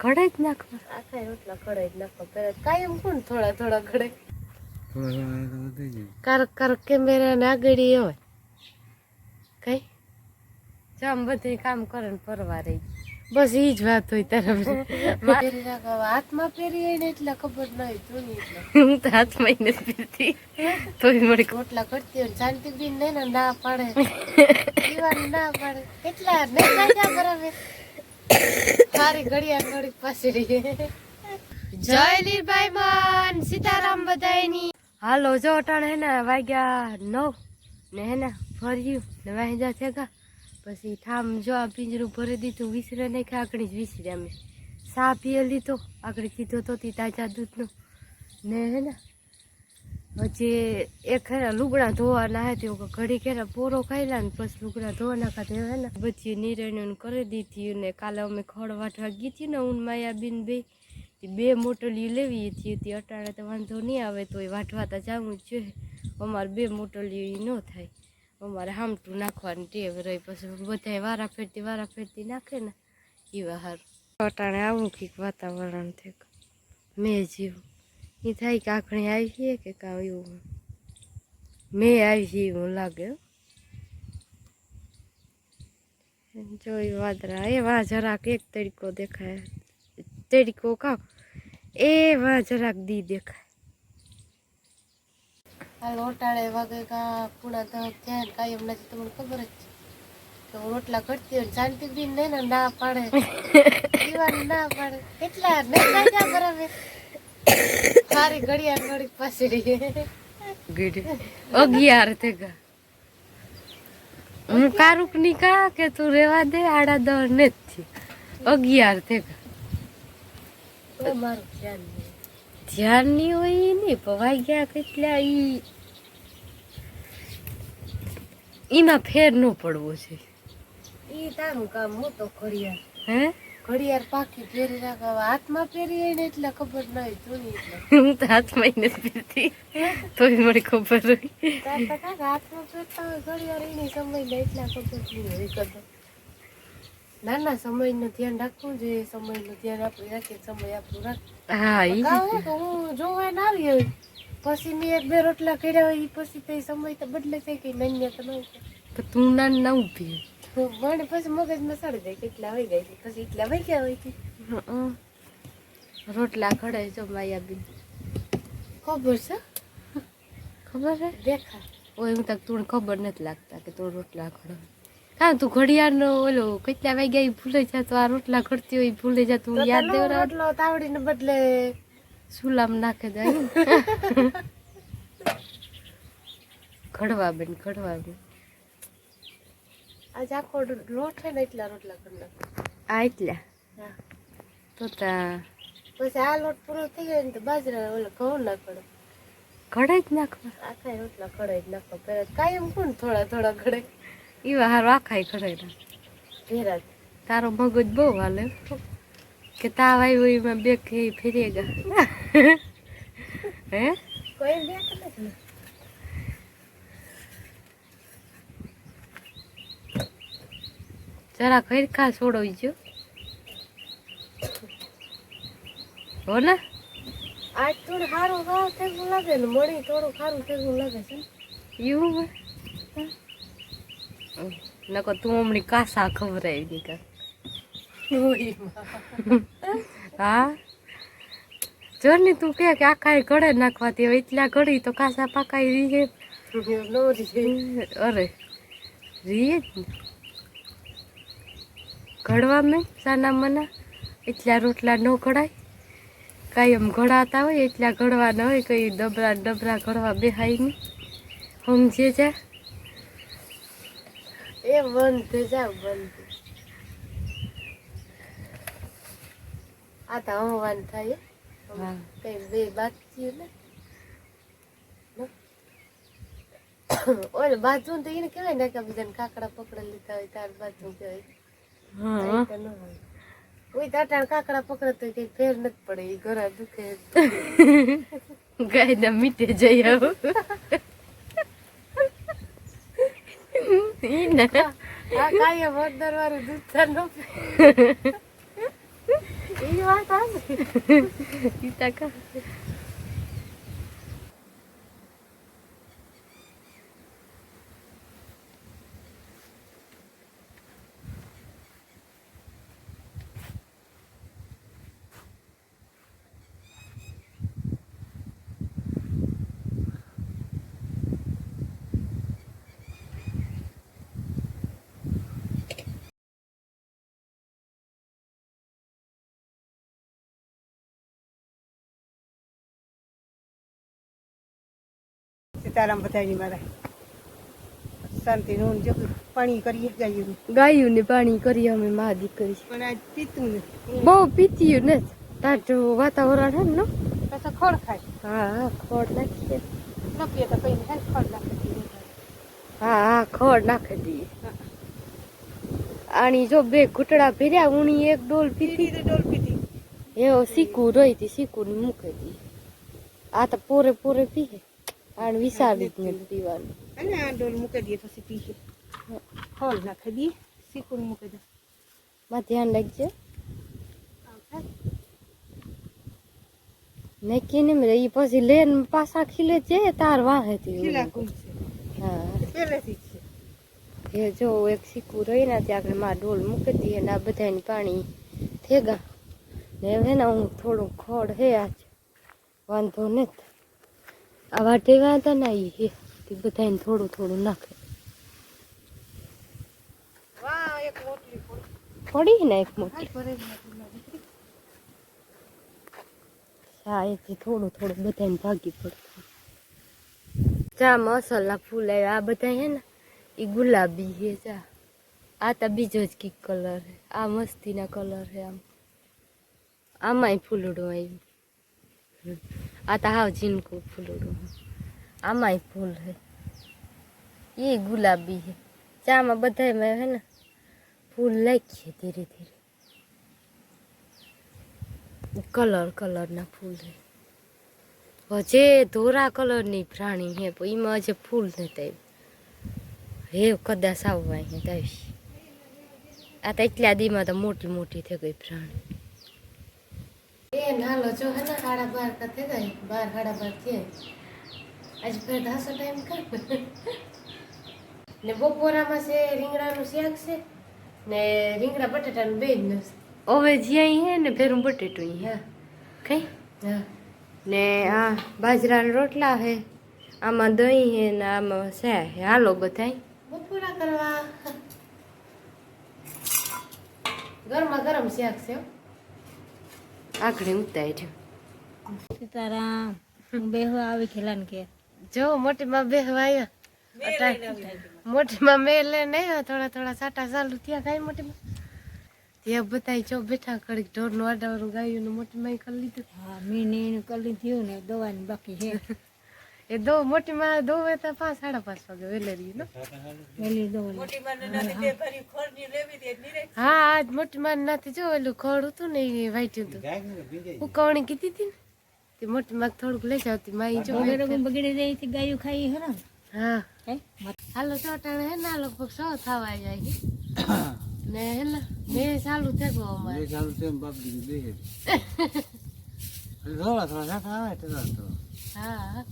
ઘોડે જ નાખ ઘડે આખા રોટલા કડાઈ જ નાખો કાયમ કોણ થોડા થોડા કારક કારક કેમેરા ને આગળ હોય. કઈ? જામ બધે કામ કરે ને પરવા રહી બસ ઈ જ વાત હોય તારા હાથમાં પહેરી ને એટલે ખબર ન હોય તું એટલે. હું તો હાથમાં નથી પીતી તોય મને રોટલા કરતી હોય શાંતિ બેન ને ને પાડે. ના પાડે. કેટલા નહીં રાજા બરાબર સારી ઘડિયાળ ઘડી પાસે રહીએ જય નીરભાઈ માન સીતારામ બધાયની. હાલો જો અટાણ હે ને વાગ્યા નવ ને હે ને ફર્યું ને વાંજા થેગા પછી ઠામ જો આ પિંજરું ભરી દીધું, વિસરે કે આગળ જ વિસરે અમે. સા પીએ લીધો, આકડી કીધો તો તી તાજા દૂધનો. ને હે ને પછી એક ને, લુગડા ધોવાના હે તેવું ઘડી ખેરા પોરો ખાઈ લા ને પછી લુગડા ધોવા નાખા તે હે ને બધી નિરણ કરી દીધી ને કાલે અમે ખડ વાટવા ગઈ હતી ને હું માયાબીન બે, તે બે મોટલીઓ લેવી હતી, તે અટાણે તો વાંધો નહીં આવે તો એ વાટવા તો જવું જ જોઈએ અમારે બે મોટલીઓ ન થાય. અમારે હામટું નાખવાની ટેવ રહી. પછી બધાય વારા ફેરતી વારા ફેરતી નાખે ને એ વાર અટાણે આવું કંઈક વાતાવરણ છે મેં જેવું. એ થાય કે આખણી આવી છે કે કાં એવું મેં આવી છે એવું લાગે. હો. જોઈ વાદરા એ વાહ જરાક એક તડકો દેખાય. તડકો કામ એ વાહ જરાક દી દેખાય. આ વાગે કા પૂણા દસ થયા ને કાયમ નથી તમને ખબર જ છે. કે હું રોટલા કરતી હોય શાંતિ બી ને ને પાડે. પીવાની ના પાડે. કેટલા નહીં રાજા બરાબર સારી ઘડિયાળ ઘડી પાસે રહીએ. અગિયાર અગિયાર થેગા હું કારુકની કા કે તું રેવા દે આડા દર નથી અગિયાર થેગા ગા મારું ધ્યાન નહીં. ધ્યાન નહીં હોય ને પણ વાગ્યા કેટલા ઈ એમાં ફેર ન પડવો છે. ઈ તારું કામ હું તો ઘડિયાળ. હે? ઘડિયાળ પાકી પહેરી રાખવા હાથમાં પહેરી ને એટલે ખબર ન હોય તું હું તો હાથમાં નથી પીતી તોય મને ખબર હોય. હાથમાં પહેરતા હોય ઘડિયાળ એની સમય ને એટલા ખબર નહીં હોય કદો નાના સમયનું ધ્યાન રાખવું જોઈએ સમયનું ધ્યાન આપણે રાખીએ સમય આપણું રાખે. હા એ હું જોવા ના આવી હોય પછી મેં એક બે રોટલા કર્યા હોય પછી તે સમય તો બદલે થઈ ગઈ નન્ય તો નહીં તો તું ના ના ઊભી મને પછી મગજમાં સડી જાય કેટલા જાય છે. પછી એટલા વહી ગયા હોય. રોટલા ખડાય જો માયાબીન. ખબર છે? ખબર છે? દેખા ઓય હું તક તું ખબર નથી લાગતા કે તું રોટલા ખડો. હા તું ઘડિયાળનો ઓલો કેટલા વાગ્યા એ ભૂલે તો આ રોટલા ઘડતી હોય ભૂલે જા તું યાદ દેવ રોટલો તાવડીને બદલે સુલામ નાખે જાય ઘડવા બેન ઘડવા બેન. આજ આખો લોટ છે ને એટલા રોટલા કરી આ એટલા? હા. તો તા પછી આ લોટ પૂરો થઈ ગયો ને તો બાજરા ઓલો ઘઉં નાખડો ઘડે જ નાખવા. આખા રોટલા ઘડે જ નાખવા. પેલા કાયમ કોણ થોડા થોડા કડાઈ એવા હાર આખાય જ. તારો મગજ બહુ હાલે. કે તાવ આવ્યો એમાં બે કે ફેરી ગયા. હે? જરા ખરખા છોડવી જો. હો ને? આજ થોડું સારું લાગે ને મળી થોડું સારું થયું લાગે છે એવું નકો તું હમણાં કાસા ખવડાવી ની કા. હા? જો ને તું કે આખા ઘડે નાખવાતી હવે એટલા ઘડી તો કાસા પાકાઈ રીએ. અરે રીએ જ ને. ઘડવા મેં સાના મના. એટલા રોટલા ન ઘડાય કાયમ ઘડાતા હોય એટલા ઘડવાના હોય કઈ ડબરા ડબરા ઘડવા બેહાય નહીં. સમજે જા. એ બંધ જાવ બંધ આ તો હવાન થાય કઈ બે બાકી ને? ઓલ બાજુ તો એને કેવાય ને કે બધાને કાકડા પકડા લીધા હોય તાર બાજુ કેવાય ન હોય. ઓય દાટા કાકડા પકડે તો કઈ ફેર નથી પડે એ ઘર દુખે ગાય ના મીટે જઈ આવું. ઈ ને આ કાયમ અંદર વાળું દૂધ ન એ વાત આવે ઈ તા સીતારામ બધાની મારા. શાંતિ નું જો પાણી કરીએ ગાયું ગાયું ને પાણી કરી અમે મા દીકરી પણ આજ પીતું ને. બહુ પીત્યું ને. તાટું વાતાવરણ હે ને પછી ખોળ ખાય. હા હા ખોડ નાખીએ. ન પીએ તો કઈ હે ખોળ નાખી દઈએ. હા હા ખોડ નાખી દઈએ આની જો બે ઘૂંટડા ભર્યા ઉણી એક ડોલ પીતી તો ડોલ પીધી. એવો સીકુ રહી હતી સીકુ ને મૂકી દી આ તો પોરે પોરે પીએ આને વિસાવી જ નથી પીવાનું અને આ ડોલ મૂકી દઈએ પછી પીએ હોલ નાખી દઈએ શીકું મૂકી દે માં ધ્યાન રાખજે નક્કી ને રે પછી લેન પાછા ખીલે છે તાર કુંભ છે હા પહેલેથી એ જો એક સીકુ રહી ને ત્યાં આગળમાં ડોલ મૂકી દઈએ ને આ બધાને પાણી થેગા ને હવે ને હું થોડું ખોડ હે આજ વાંધો નથી આ વાટે વાંધા ના એ તે બધાને થોડું થોડું નાખે. પડી. ને એક મોટી હા એથી થોડું થોડું બધાને ભાગી પડતું. ચા મસાલા ફૂલ આવ્યા. આ બધા હે ને એ ગુલાબી હે ચા. આ તો બીજો જ કીક કલર હે. આ મસ્તીના કલર હે આમ. આમાંય ફૂલડું આવ્યું. આ તો હાવ ઝીણકું ફૂલડું આમાંય ફૂલ હે એ ગુલાબી હે ચામાં બધામાં હે ને ફૂલ નાખીએ ધીરે ધીરે કલર કલરના ફૂલ છે હજે ધોરા કલરની પ્રાણી હે એમાં હજે ફૂલ નથી હે કદાચ આવવા અહીંયા તાવી આ તો એટલા દીમાં તો મોટી મોટી થઈ ગઈ પ્રાણી એ નાલો જો હે ને સાડા બાર કા થઈ જાય બાર સાડા બાર થયા આજ ફેર ધાસો ટાઈમ કર ને બપોરામાં છે રીંગણાનું શાક છે ને રીંગણા બટાટાનું બે જ ઓવે જ્યાં હે ને ફેરું બટેટું હા. કઈ? હા. ને આ બાજરાના રોટલા હે આમાં દહીં હે ને આમાં છે હે. હાલો બધાય. બપોરા કરવા. ગરમા ગરમ શાક છે હો. ઉતાય છે. સીતારામ હું બેહવા આવી ખેલાન કે જો મોટી માં બેહવા આવ્યા મોટી માં મેલે નહીં થોડા થોડા સાટા ચાલુ ત્યાં કાંઈ મોટી માં ત્યાં બધાય જો બેઠા કરી ઢોરનું આડાવરું ગાયું નું મોટી માં કરી લીધું. હા મેં ને કરી લીધું ને દવાની બાકી છે. એ દો મોટી માં દો તો પાંચ સાડા પાંચ વાગે વેલેરી નો વેલી દો હા આજ મોટી માં નાથી જો ઓલું ખોડ હતું ને એ વાઈટ્યું હતું. ઉકવણી કીધી હતી ને? તે મોટી માં થોડુંક લઈ જાવતી માં ઈ જો બગડે બગડે જાય તી ગાયું ખાઈ હે હા. હાલો ચોટાણે હે ના લગભગ સો થવા જાય. ને હે ને મેં ચાલુ થઈ ગયો અમારે હા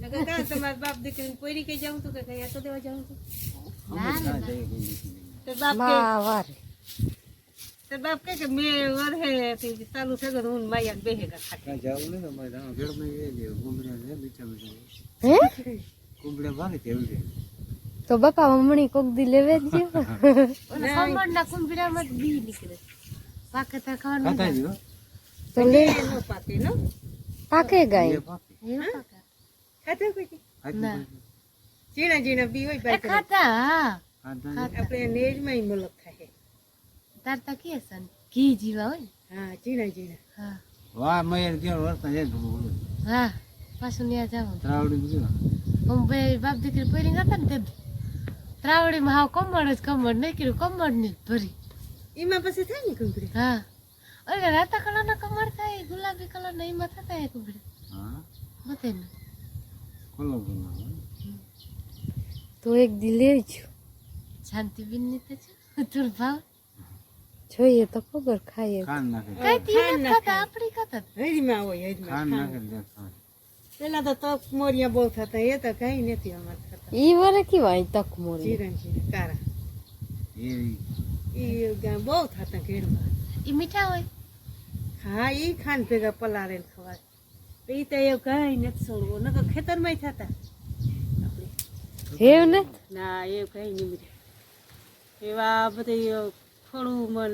નકર કાં તમારા બાપ દીકરીને પોરી કઈ જાઉં તું કે કઈ આટો દેવા જાઉં તું ના ના તો બાપ કે માં વારે તો બાપ કે કે મેં વરહે થી ચાલુ થઈ ગયું હું માયા બેહેગા ખાતે હે. તો બાપા મમ્મી કોક દી લેવે જ જેવો ઓલા ખમણના કુંભીરામાં જ બી નીકળે પાકે તાર ખાવાનું તો લે પાકે. નો પાકે ગાય કોઈ? ના બી હોય બાકી ખાતા હા. આપણે નેજમાં મલક થાય તાર તા કે સન ઘી જીવા હોય ને. હા ઝીણા હા. વાહ મયર કેવો વર્તન છે હા પાછું ત્યાં જાવ ત્રાવડી બીજું હું ભાઈ બાપ દીકરી પહેરી નતા ને તે ત્રાવડીમાં હાવ કમળ જ કમળ નહીં કર્યું કમળની ભરી. એમાં પછી થાય ને કંકરી હા. અરે રાતા કલરના કમર થાય ગુલાબી કલરના એમાં થતા એ કુંભળી હા બધે ખોલો ખોલો તો એક દી લેજો શાંતિબેનની તો છે તુર ભાવ જોઈએ તો ખબર ખાઈએ ખાંડ નાખે કઈ તી ખાતા આપડી ખાતા હરીમાં હોય હરીમાં નાખે પેલા તો તક મોરિયા બહુ થતા એ તો કઈ નથી અમારે થતા ઈ વરે કેવા અહીં તક મોરી જીરણ જીરણ કારા એ બહુ થતા ઘેરમાં એ મીઠા હોય હા એ ખાંડ ભેગા પલારે ને ખવાય એ તો એવું કઈ નથી છોડવું. નકર ખેતરમાં થતા. હેવ ને? ના એ કઈ નીમરે એવા બધા થોડું મન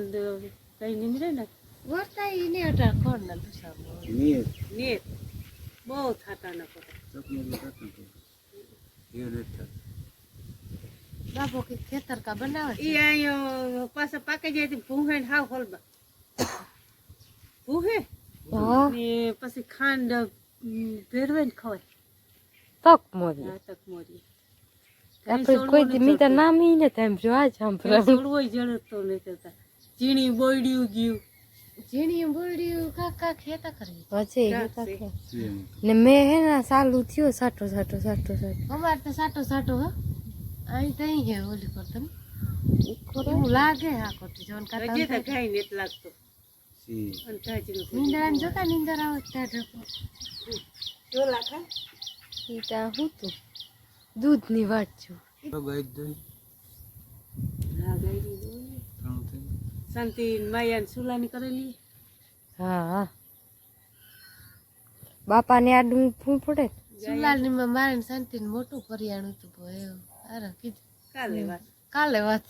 કઈ નીમરે ને. વર્તા એ ને અટાર ખોડ ના ને બહુ થતા ન પડે બાપો કે ખેતર કા બનાવે એ ઈ અહીંયા પાછા પાકે જાય તો ભૂહે ને હાવ હોલબા ભૂહે હા ને પછી ખાંડ ભેરવે ને ખવાય. તક મોરી. તક મોરી. આપણે કોઈ મી તો નામ ઈ ને તેમ જો આ સાંભળો છોડવો જરૂર તો નહીં કરતા ઝીણી બોયડ્યું ગયું. ઝીણી બોરડીયું કાકા ખેતા કરી. પછી છે. સીએમ. ને મેં હે ને ચાલુ થયો સાટો સાટો સાટો સાટો. અમાર તો સાટો સાટો હો. અહીં તો અહીં હે ઓલી પર તમે. એવું લાગે હા કોટી જોન હજી તો કાકા કઈ નથી લાગતું. નીંદર જોતા નીંદર આવે ત્યાં જો લાખા ઈ તા હું તું દૂધની વાત છું. દોઈ. હા ગાયરી જોઈ. શાંતિ માયા ને સુલાની કરેલી. હા હા. બાપાને આડું ફૂં પડે સુલાની માં મારે શાંતિ મોટું ફરિયાણું હતું ભાઈ અરે કીધું. કાલે વાત. કાલે વાત.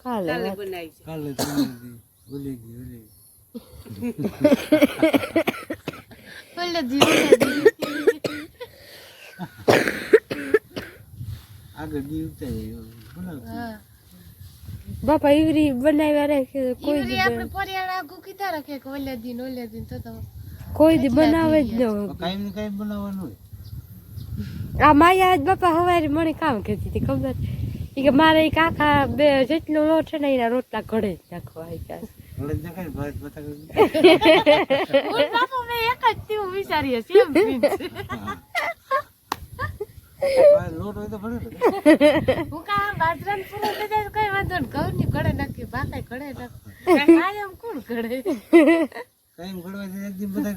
કાલે કાલે બનાવી કાલે ભૂલી ગઈ ભૂલી ગઈ. બાપા ઈવરી બનાવ્યા રે કે કોઈ દી આપણે પરિયાણ આગું કીધા રાખે કે ઓલે દી ને ઓલે દી તો તો કોઈ દી બનાવે જ ન કાઈ હોય. કાંઈ ને કાંઈ બનાવવાનું. આ માયા આજ બાપા હવારે મને કામ કહેતી હતી ખબર કે મારે કાકા બે જેટલો લોટ છે ને એના રોટલા ઘડે જ નાખવા આપ્યા લોટ હોય તો ને. હું કા બાજરાન પૂરો થઈ જાય તો કઈ વાંધો ને ઘઉં ની ઘડે નાખી ભાકાય ઘડે નાખી આ એમ કોણ ઘડે કાંઈ ઘડવા જાય એક દી બધા.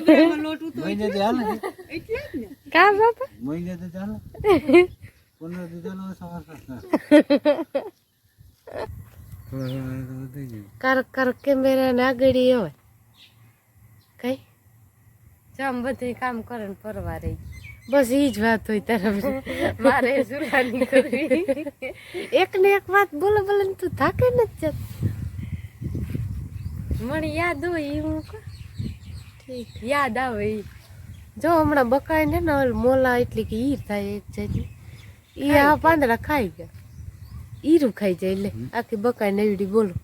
ડબરામાં લોટ ઉતો મહિનેથી હાલે ને. એટલે જ ને કા બાપા મહિનેથી ચાલે. પંદર દી ચાલે સવાર કરતા. થોડા થોડા એ તો વધી ગયું. કરક કરક કેમેરા ને આગળ હોય. કઈ? જામ બધે કામ કરે ને પરવા રહી. બસ ઈ જ વાત હોય તારા મારે સુરાની કરવી. એક ને એક વાત બોલો બોલે ને તું થાકે ન જ મને યાદ હોય ઈ હું. ઠીક. યાદ આવે ઈ. જો હમણાં બકાય ને મોલા એટલી કે ઈર થાય એક જાતની. ઈ આ પાંદડા ખાઈ ગયા. ઈરું ખાઈ જાય એટલે આખી બકાય નવીડી બોલો.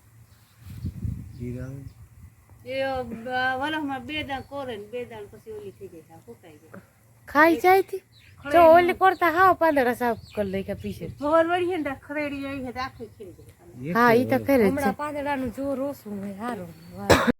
જીર. આવે. એ બે દાણ કોરે ને બે દાણ પછી ઓલી થઈ જાય ફૂકાઈ જાય. ખાઈ જાય થી જો ઓલી કરતા હાવ પાંદડા સાફ કરી લઈ કે પીછે. ખબર વળી ને ખરેડી આવી છે તો આખી ખીરી હા ઈ તો કરે છે હમણાં પાંદડાનું જોર ઓછું હોય સારું